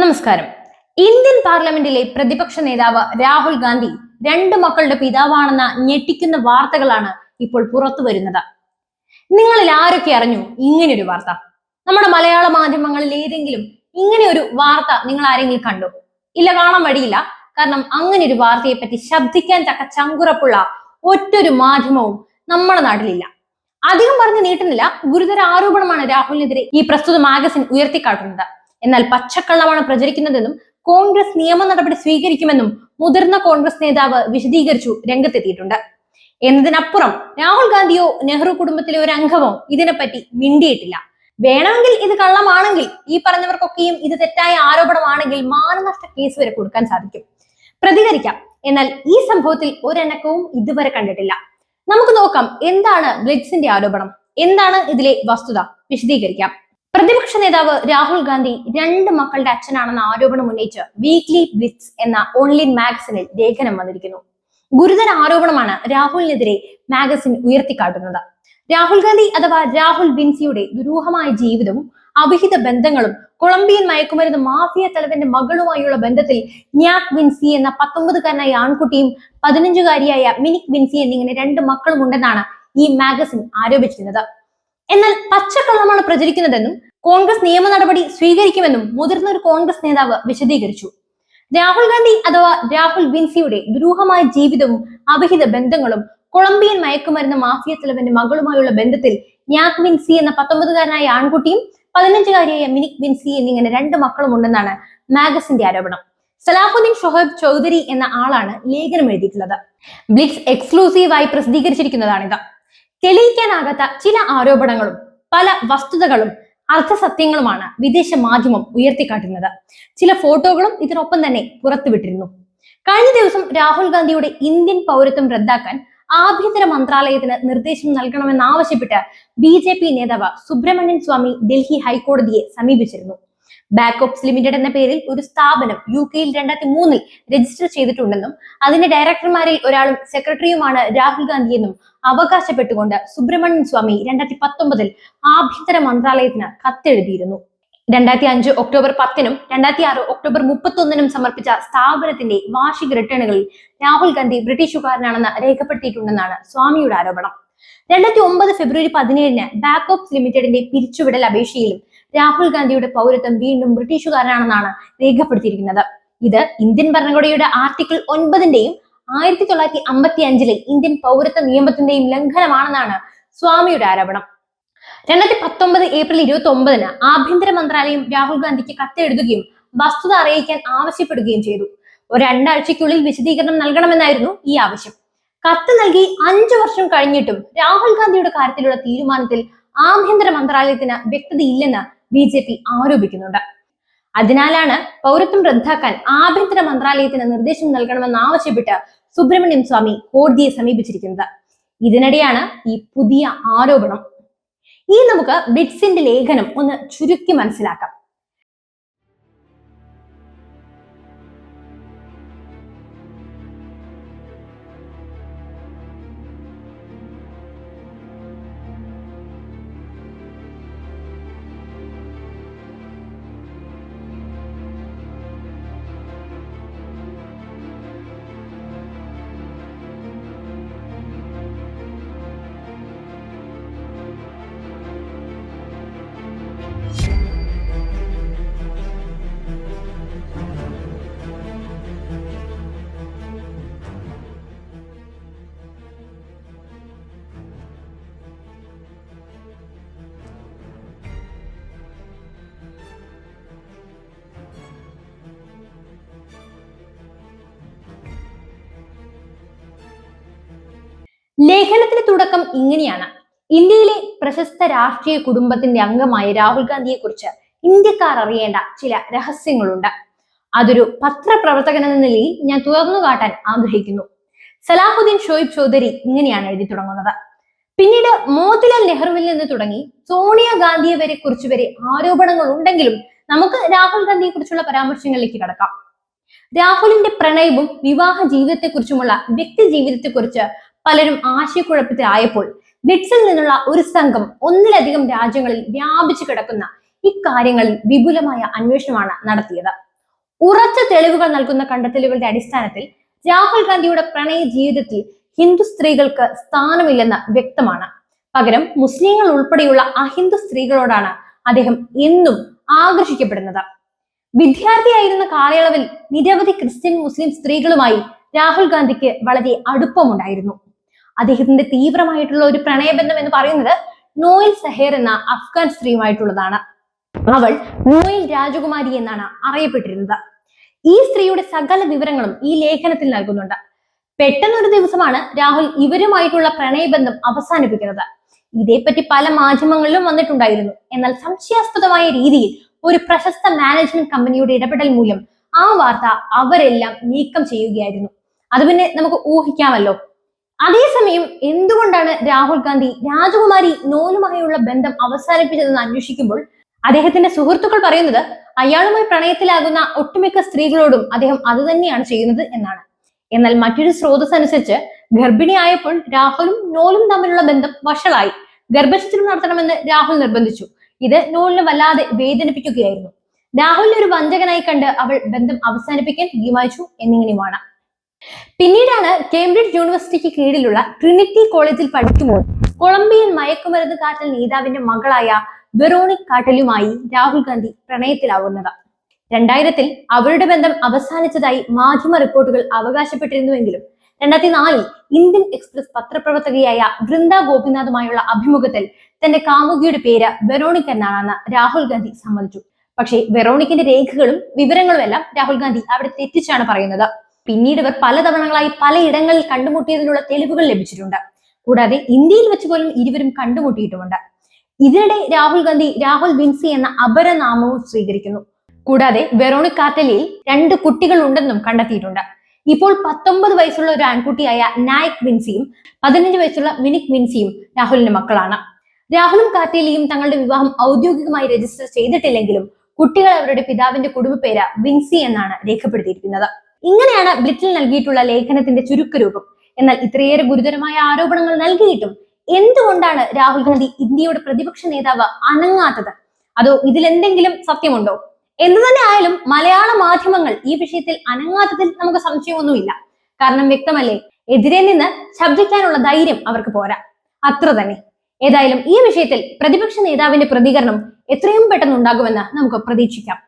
നമസ്കാരം. ഇന്ത്യൻ പാർലമെന്റിലെ പ്രതിപക്ഷ നേതാവ് രാഹുൽ ഗാന്ധി രണ്ട് മക്കളുടെ പിതാവാണെന്ന ഞെട്ടിക്കുന്ന വാർത്തകളാണ് ഇപ്പോൾ പുറത്തു വരുന്നത്. നിങ്ങളിൽ ആരൊക്കെ അറിഞ്ഞു ഇങ്ങനെയൊരു വാർത്ത? നമ്മുടെ മലയാള മാധ്യമങ്ങളിൽ ഏതെങ്കിലും ഇങ്ങനെ ഒരു വാർത്ത നിങ്ങൾ ആരെങ്കിലും കണ്ടു? ഇല്ല കാണാൻ വഴിയില്ല. കാരണം അങ്ങനെ ഒരു വാർത്തയെ പറ്റി ശബ്ദിക്കാൻ തക്ക ചങ്കുറപ്പുള്ള ഒറ്റൊരു മാധ്യമവും നമ്മുടെ നാട്ടിലില്ല. അധികം പറഞ്ഞു നീട്ടുന്നില്ല. ഗുരുതര ആരോപണമാണ് രാഹുലിനെതിരെ ഈ പ്രസ്തുത മാഗസിൻ ഉയർത്തിക്കാട്ടുന്നത്. എന്നാൽ പച്ചക്കള്ളമാണ് പ്രചരിക്കുന്നതെന്നും കോൺഗ്രസ് നിയമ നടപടി സ്വീകരിക്കുമെന്നും മുതിർന്ന കോൺഗ്രസ് നേതാവ് വിശദീകരിച്ചു രംഗത്തെത്തിയിട്ടുണ്ട്. എന്നതിനപ്പുറം രാഹുൽ ഗാന്ധിയോ നെഹ്റു കുടുംബത്തിലെ ഒരു അംഗമോ ഇതിനെപ്പറ്റി മിണ്ടിയിട്ടില്ല. വേണമെങ്കിൽ ഇത് കള്ളമാണെങ്കിൽ ഈ പറഞ്ഞവർക്കൊക്കെയും ഇത് തെറ്റായ ആരോപണമാണെങ്കിൽ മാനനഷ്ട കേസ് വരെ കൊടുക്കാൻ സാധിക്കും. പ്രതികരിക്കാം. എന്നാൽ ഈ സംഭവത്തിൽ ഒരനക്കവും ഇതുവരെ കണ്ടിട്ടില്ല. നമുക്ക് നോക്കാം എന്താണ് ബ്ലിറ്റ്സിന്റെ ആരോപണം? എന്താണ് ഇതിലെ വസ്തുത? വിശദീകരിക്കാം. പ്രതിപക്ഷ നേതാവ് രാഹുൽ ഗാന്ധി രണ്ട് മക്കളുടെ അച്ഛനാണെന്ന ആരോപണം ഉന്നയിച്ച് വീക്ക്ലി ബ്ലിറ്റ്സ് എന്ന ഓൺലൈൻ മാഗസിനിൽ ലേഖനം വന്നിരിക്കുന്നു. ഗുരുതര ആരോപണമാണ് രാഹുലിനെതിരെ മാഗസിൻ ഉയർത്തിക്കാട്ടുന്നത്. രാഹുൽ ഗാന്ധി അഥവാ രാഹുൽ ബിൻസിയുടെ ദുരൂഹമായ ജീവിതവും അവിഹിത ബന്ധങ്ങളും കൊളംബിയൻ മയക്കുമരുന്ന് മാഫിയ തലവന്റെ മകളുമായുള്ള ബന്ധത്തിൽ ന്യാക് വിൻസി എന്ന പത്തൊമ്പതുകാരനായ ആൺകുട്ടിയും പതിനഞ്ചുകാരിയായ മിനിക് വിൻസി എന്നിങ്ങനെ രണ്ട് മക്കളും ഉണ്ടെന്നാണ് ഈ മാഗസിൻ ആരോപിച്ചിരുന്നത്. എന്നാൽ പച്ചക്കള്ളമാണ് പ്രചരിക്കുന്നതെന്നും കോൺഗ്രസ് നിയമ നടപടി സ്വീകരിക്കുമെന്നും മുതിർന്ന ഒരു കോൺഗ്രസ് നേതാവ് വിശദീകരിച്ചു. രാഹുൽ ഗാന്ധി അഥവാ രാഹുൽ വിൻസിയുടെ ദുരൂഹമായ ജീവിതവും അവിഹിത ബന്ധങ്ങളും കൊളംബിയൻ മയക്കുമരുന്ന് മാഫിയ തലവന്റെ മകളുമായുള്ള ബന്ധത്തിൽ ന്യാക് വിൻസി എന്ന പത്തൊമ്പതുകാരനായ ആൺകുട്ടിയും പതിനഞ്ചുകാരിയായ മിനിക് വിൻസി എന്നിങ്ങനെ രണ്ട് മക്കളും ഉണ്ടെന്നാണ് മാഗസിന്റെ ആരോപണം. സലാഹുദ്ദീൻ ഷൊഹേബ് ചൗധരി എന്ന ആളാണ് ലേഖനം എഴുതിയിട്ടുള്ളത്. ബ്ലിക്സ് എക്സ്ക്ലൂസീവായി പ്രസിദ്ധീകരിച്ചിരിക്കുന്നതാണിത്. തെളിയിക്കാനാകാത്ത ചില ആരോപണങ്ങളും പല വസ്തുതകളും അർത്ഥസത്യങ്ങളുമാണ് വിദേശ മാധ്യമം ഉയർത്തിക്കാട്ടുന്നത്. ചില ഫോട്ടോകളും ഇതിനൊപ്പം തന്നെ പുറത്തുവിട്ടിരുന്നു. കഴിഞ്ഞ ദിവസം രാഹുൽ ഗാന്ധിയുടെ ഇന്ത്യൻ പൗരത്വം റദ്ദാക്കാൻ ആഭ്യന്തര മന്ത്രാലയത്തിന് നിർദ്ദേശം നൽകണമെന്നാവശ്യപ്പെട്ട് ബി ജെ പി നേതാവ് സുബ്രഹ്മണ്യൻ സ്വാമി ഡൽഹി ഹൈക്കോടതിയെ സമീപിച്ചിരുന്നു. ബാക്കോപ്സ് ലിമിറ്റഡ് എന്ന പേരിൽ ഒരു സ്ഥാപനം യു കെയിൽ രണ്ടായിരത്തി മൂന്നിൽ രജിസ്റ്റർ ചെയ്തിട്ടുണ്ടെന്നും അതിന്റെ ഡയറക്ടർമാരിൽ ഒരാളും സെക്രട്ടറിയുമാണ് രാഹുൽ ഗാന്ധി എന്നും അവകാശപ്പെട്ടുകൊണ്ട് സുബ്രഹ്മണ്യൻ സ്വാമി രണ്ടായിരത്തി പത്തൊമ്പതിൽ ആഭ്യന്തര മന്ത്രാലയത്തിന് കത്തെഴുതിയിരുന്നു. രണ്ടായിരത്തി അഞ്ച് ഒക്ടോബർ പത്തിനും രണ്ടായിരത്തി ആറ് ഒക്ടോബർ മുപ്പത്തൊന്നിനും സമർപ്പിച്ച സ്ഥാപനത്തിന്റെ വാർഷിക റിട്ടേണുകളിൽ രാഹുൽ ഗാന്ധി ബ്രിട്ടീഷുകാരനാണെന്ന് രേഖപ്പെടുത്തിയിട്ടുണ്ടെന്നാണ് സ്വാമിയുടെ ആരോപണം. രണ്ടായിരത്തി ഒമ്പത് ഫെബ്രുവരി പതിനേഴിന് ബാക്കോപ്സ് ലിമിറ്റഡിന്റെ പിരിച്ചുവിടൽ അപേക്ഷയിലും രാഹുൽ ഗാന്ധിയുടെ പൗരത്വം വീണ്ടും ബ്രിട്ടീഷുകാരനാണെന്നാണ് രേഖപ്പെടുത്തിയിരിക്കുന്നത്. ഇത് ഇന്ത്യൻ ഭരണഘടനയുടെ ആർട്ടിക്കിൾ ഒൻപതിന്റെയും ആയിരത്തി തൊള്ളായിരത്തി അമ്പത്തി അഞ്ചിലെ ഇന്ത്യൻ പൗരത്വ നിയമത്തിന്റെയും ലംഘനമാണെന്നാണ് സ്വാമിയുടെ ആരോപണം. രണ്ടായിരത്തി പത്തൊമ്പത് ഏപ്രിൽ ഇരുപത്തി ഒമ്പതിന് ആഭ്യന്തര മന്ത്രാലയം രാഹുൽ ഗാന്ധിക്ക് കത്തെഴുതുകയും വസ്തുത അറിയിക്കാൻ ആവശ്യപ്പെടുകയും ചെയ്തു. ഒരു രണ്ടാഴ്ചയ്ക്കുള്ളിൽ വിശദീകരണം നൽകണമെന്നായിരുന്നു ഈ ആവശ്യം. കത്ത് നൽകി അഞ്ചു വർഷം കഴിഞ്ഞിട്ടും രാഹുൽ ഗാന്ധിയുടെ കാര്യത്തിലുള്ള തീരുമാനത്തിൽ ആഭ്യന്തര മന്ത്രാലയത്തിന് വ്യക്തതയില്ലെന്ന് ബി ജെ പി ആരോപിക്കുന്നുണ്ട്. അതിനാലാണ് പൗരത്വം റദ്ദാക്കാൻ ആഭ്യന്തര മന്ത്രാലയത്തിന് നിർദ്ദേശം നൽകണമെന്ന് ആവശ്യപ്പെട്ട് സുബ്രഹ്മണ്യം സ്വാമി കോടതിയെ സമീപിച്ചിരിക്കുന്നത്. ഇതിനിടെയാണ് ഈ പുതിയ ആരോപണം. ഈ നമുക്ക് ബിറ്റ്സിന്റെ ലേഖനം ഒന്ന് ചുരുക്കി മനസ്സിലാക്കാം. ലേഖനത്തിന്റെ തുടക്കം ഇങ്ങനെയാണ്. ഇന്ത്യയിലെ പ്രശസ്ത രാഷ്ട്രീയ കുടുംബത്തിന്റെ അംഗമായ രാഹുൽ ഗാന്ധിയെ കുറിച്ച് ഇന്ത്യക്കാർ അറിയേണ്ട ചില രഹസ്യങ്ങളുണ്ട്. അതൊരു പത്രപ്രവർത്തകൻ എന്ന നിലയിൽ ഞാൻ തുറന്നു കാട്ടാൻ ആഗ്രഹിക്കുന്നു. സലാഹുദ്ദീൻ ഷോയിബ് ചൗധരി ഇങ്ങനെയാണ് എഴുതി തുടങ്ങുന്നത്. പിന്നീട് മോത്തിലാൽ നെഹ്റുവിൽ നിന്ന് തുടങ്ങി സോണിയാഗാന്ധിയെ വരെ കുറിച്ച് വരെ ആരോപണങ്ങൾ ഉണ്ടെങ്കിലും നമുക്ക് രാഹുൽ ഗാന്ധിയെ കുറിച്ചുള്ള പരാമർശങ്ങളിലേക്ക് കടക്കാം. രാഹുലിന്റെ പ്രണയവും വിവാഹ ജീവിതത്തെക്കുറിച്ചുമുള്ള വ്യക്തി ജീവിതത്തെക്കുറിച്ച് പലരും ആശയക്കുഴപ്പത്തിലായപ്പോൾ ബ്രിക്സിൽ നിന്നുള്ള ഒരു സംഘം ഒന്നിലധികം രാജ്യങ്ങളിൽ വ്യാപിച്ചു കിടക്കുന്ന ഇക്കാര്യങ്ങളിൽ വിപുലമായ അന്വേഷണമാണ് നടത്തിയത്. ഉറച്ച തെളിവുകൾ നൽകുന്ന കണ്ടെത്തലുകളുടെ അടിസ്ഥാനത്തിൽ രാഹുൽ ഗാന്ധിയുടെ പ്രണയ ജീവിതത്തിൽ ഹിന്ദു സ്ത്രീകൾക്ക് സ്ഥാനമില്ലെന്ന് വ്യക്തമാണ്. പകരം മുസ്ലിങ്ങൾ ഉൾപ്പെടെയുള്ള അഹിന്ദു സ്ത്രീകളോടാണ് അദ്ദേഹം എന്നും ആകർഷിക്കപ്പെടുന്നത്. വിദ്യാർത്ഥിയായിരുന്ന കാലയളവിൽ നിരവധി ക്രിസ്ത്യൻ മുസ്ലിം സ്ത്രീകളുമായി രാഹുൽ ഗാന്ധിക്ക് വളരെ അടുപ്പമുണ്ടായിരുന്നു. അദ്ദേഹത്തിന്റെ തീവ്രമായിട്ടുള്ള ഒരു പ്രണയബന്ധം എന്ന് പറയുന്നത് നോയിൽ സഹേർ എന്ന അഫ്ഗാൻ സ്ത്രീയുമായിട്ടുള്ളതാണ്. അവൾ നോയിൽ രാജകുമാരി എന്നാണ് അറിയപ്പെട്ടിരുന്നത്. ഈ സ്ത്രീയുടെ സകല വിവരങ്ങളും ഈ ലേഖനത്തിൽ നൽകുന്നുണ്ട്. പെട്ടെന്നൊരു ദിവസമാണ് രാഹുൽ ഇവരുമായിട്ടുള്ള പ്രണയബന്ധം അവസാനിപ്പിക്കുന്നത്. ഇതേപ്പറ്റി പല മാധ്യമങ്ങളിലും വന്നിട്ടുണ്ടായിരുന്നു. എന്നാൽ സംശയാസ്പദമായ രീതിയിൽ ഒരു പ്രശസ്ത മാനേജ്മെന്റ് കമ്പനിയുടെ ഇടപെടൽ മൂലം ആ വാർത്ത അവരെല്ലാം നീക്കം ചെയ്യുകയായിരുന്നു. അത് പിന്നെ നമുക്ക് ഊഹിക്കാമല്ലോ. അതേസമയം എന്തുകൊണ്ടാണ് രാഹുൽ ഗാന്ധി രാജകുമാരി നോലുമായുള്ള ബന്ധം അവസാനിപ്പിച്ചതെന്ന് അന്വേഷിക്കുമ്പോൾ അദ്ദേഹത്തിന്റെ സുഹൃത്തുക്കൾ പറയുന്നത് അയാളുമായി പ്രണയത്തിലാകുന്ന ഒട്ടുമിക്ക സ്ത്രീകളോടും അദ്ദേഹം അത് തന്നെയാണ് ചെയ്യുന്നത് എന്നാണ്. എന്നാൽ മറ്റൊരു സ്രോതസ് അനുസരിച്ച് ഗർഭിണിയായപ്പോൾ രാഹുലും നോലും തമ്മിലുള്ള ബന്ധം വഷളായി. ഗർഭചിത്രം നടത്തണമെന്ന് രാഹുൽ നിർബന്ധിച്ചു. ഇത് നോലിനെ വല്ലാതെ വേദനിപ്പിക്കുകയായിരുന്നു. രാഹുലിനെ ഒരു വഞ്ചകനായി കണ്ട് അവൾ ബന്ധം അവസാനിപ്പിക്കാൻ തീരുമാനിച്ചു എന്നിങ്ങനെയുമാണ്. പിന്നീടാണ് കേംബ്രിഡ്ജ് യൂണിവേഴ്സിറ്റിക്ക് കീഴിലുള്ള ട്രിനിറ്റി കോളേജിൽ പഠിക്കുമ്പോൾ കൊളംബിയൻ മയക്കുമരുന്ന് കാറ്റൽ നേതാവിന്റെ മകളായ വെറോണിക് കാട്ടലുമായി രാഹുൽ ഗാന്ധി പ്രണയത്തിലാവുന്നത്. രണ്ടായിരത്തിൽ അവരുടെ ബന്ധം അവസാനിച്ചതായി മാധ്യമ റിപ്പോർട്ടുകൾ അവകാശപ്പെട്ടിരുന്നുവെങ്കിലും രണ്ടായിരത്തി നാലിൽ ഇന്ത്യൻ എക്സ്പ്രസ് പത്രപ്രവർത്തകയായ വൃന്ദ ഗോപിനാഥുമായുള്ള അഭിമുഖത്തിൽ തന്റെ കാമുകിയുടെ പേര് വെറോണിക് എന്നാണെന്ന് രാഹുൽ ഗാന്ധി സമ്മതിച്ചു. പക്ഷേ വെറോണിക്കിന്റെ രേഖകളും വിവരങ്ങളും എല്ലാം രാഹുൽ ഗാന്ധി അവിടെ തെറ്റിച്ചാണ് പറയുന്നത്. പിന്നീട് ഇവർ പലതവണകളായി പലയിടങ്ങളിൽ കണ്ടുമുട്ടിയതിനുള്ള തെളിവുകൾ ലഭിച്ചിട്ടുണ്ട്. കൂടാതെ ഇന്ത്യയിൽ വെച്ച് പോലും ഇരുവരും കണ്ടുമുട്ടിയിട്ടുമുണ്ട്. ഇതിനിടെ രാഹുൽ ഗാന്ധി രാഹുൽ വിൻസി എന്ന അപരനാമവും സ്വീകരിക്കുന്നു. കൂടാതെ വെറോണിക് കാറ്റലിയിൽ രണ്ട് കുട്ടികൾ ഉണ്ടെന്നും കണ്ടെത്തിയിട്ടുണ്ട്. ഇപ്പോൾ പത്തൊമ്പത് വയസ്സുള്ള ഒരു ആൺകുട്ടിയായ നായക് വിൻസിയും പതിനഞ്ച് വയസ്സുള്ള മിനിക് വിൻസിയും രാഹുലിന്റെ മക്കളാണ്. രാഹുലും കാറ്റേലിയും തങ്ങളുടെ വിവാഹം ഔദ്യോഗികമായി രജിസ്റ്റർ ചെയ്തിട്ടില്ലെങ്കിലും കുട്ടികൾ അവരുടെ പിതാവിന്റെ കുടുംബപ്പേര് വിൻസി എന്നാണ് രേഖപ്പെടുത്തിയിരിക്കുന്നത്. ഇങ്ങനെയാണ് ബ്ലിറ്റിൽ നൽകിയിട്ടുള്ള ലേഖനത്തിന്റെ ചുരുക്കരൂപം. എന്നാൽ ഇത്രയേറെ ഗുരുതരമായ ആരോപണങ്ങൾ നൽകിയിട്ടും എന്തുകൊണ്ടാണ് രാഹുൽ ഗാന്ധി ഇന്ത്യയുടെ പ്രതിപക്ഷ നേതാവ് അനങ്ങാത്തത്? അതോ ഇതിലെന്തെങ്കിലും സത്യമുണ്ടോ? എന്തു തന്നെ ആയാലും മലയാള മാധ്യമങ്ങൾ ഈ വിഷയത്തിൽ അനങ്ങാത്തതിൽ നമുക്ക് സംശയമൊന്നുമില്ല. കാരണം വ്യക്തമല്ലേ? എതിരെ നിന്ന് ശബ്ദിക്കാനുള്ള ധൈര്യം അവർക്ക് പോരാ. അത്ര തന്നെ. ഏതായാലും ഈ വിഷയത്തിൽ പ്രതിപക്ഷ നേതാവിന്റെ പ്രതികരണം എത്രയും പെട്ടെന്ന് ഉണ്ടാകുമെന്ന് നമുക്ക് പ്രതീക്ഷിക്കാം.